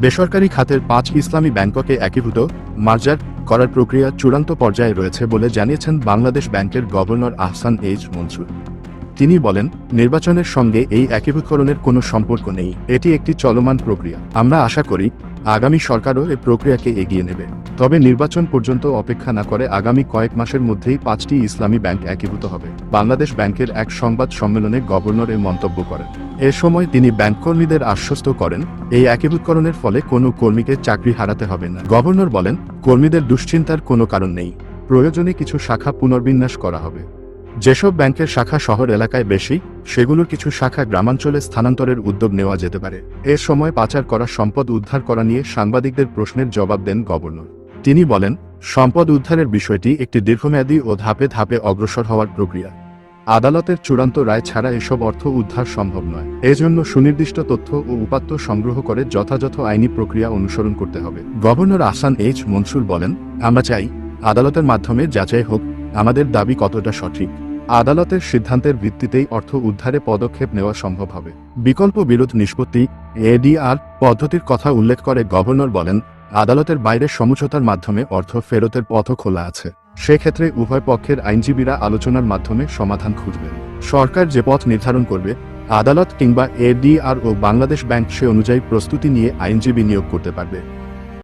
বেসরকারি খাতের পাঁচ ইসলামী ব্যাংককে একীভূত, মার্জার করার প্রক্রিয়া চূড়ান্ত পর্যায়ে রয়েছে বলে জানিয়েছেন বাংলাদেশ ব্যাংকের গভর্নর আহসান এইচ মনসুর। তিনি বলেন, নির্বাচনের সঙ্গে এই একীভূতকরণের কোনো সম্পর্ক নেই, এটি একটি চলমান প্রক্রিয়া। আমরা আশা করি আগামী সরকারও এ প্রক্রিয়াকে এগিয়ে নেবে। তবে নির্বাচন পর্যন্ত অপেক্ষা না করে আগামী কয়েক মাসের মধ্যেই পাঁচটি ইসলামী ব্যাংক একীভূত হবে। বাংলাদেশ ব্যাংকের এক সংবাদ সম্মেলনে গভর্নর এ মন্তব্য করেন। এ সময় তিনি ব্যাংক কর্মীদের আশ্বস্ত করেন, এই একীভূতকরণের ফলে কোনো কর্মীকে চাকরি হারাতে হবে না। গভর্নর বলেন, কর্মীদের দুশ্চিন্তার কোনো কারণ নেই। প্রয়োজনে কিছু শাখা পুনর্বিন্যাস করা হবে। যেসব ব্যাংকের শাখা শহর এলাকায় বেশি, সেগুলোর কিছু শাখা গ্রামাঞ্চলে স্থানান্তরের উদ্যোগ নেওয়া যেতে পারে। এ সময় পাচার করা সম্পদ উদ্ধার করা নিয়ে সাংবাদিকদের প্রশ্নের জবাব দেন গভর্নর। তিনি বলেন, সম্পদ উদ্ধারের বিষয়টি একটি দীর্ঘমেয়াদী ও ধাপে ধাপে অগ্রসর হওয়ার প্রক্রিয়া। আদালতের চূড়ান্ত রায় ছাড়া এসব অর্থ উদ্ধার সম্ভব নয়। এজন্য সুনির্দিষ্ট তথ্য ও উপাত্ত সংগ্রহ করে যথাযথ আইনি প্রক্রিয়া অনুসরণ করতে হবে। গভর্নর আসান এইচ মনসুর বলেন, আমরা চাই, আদালতের মাধ্যমে যাচাই হোক আমাদের দাবি কতটা সঠিক? আদালতের সিদ্ধান্তের ভিত্তিতেই অর্থ উদ্ধারে পদক্ষেপ নেওয়া সম্ভব হবে। বিকল্প বিরোধ নিষ্পত্তি এডিআর পদ্ধতির কথা উল্লেখ করে গভর্নর বলেন, আদালতের বাইরে সমঝোতার মাধ্যমে অর্থ ফেরতের পথও খোলা আছে। সেক্ষেত্রে উভয় পক্ষের আইনজীবীরা আলোচনার মাধ্যমে সমাধান খুঁজবে সরকার যে পথ নির্ধারণ করবে, আদালত কিংবা এডিআর ও বাংলাদেশ ব্যাংক সে অনুযায়ী প্রস্তুতি নিয়ে আইনজীবী নিয়োগ করতে পারবে।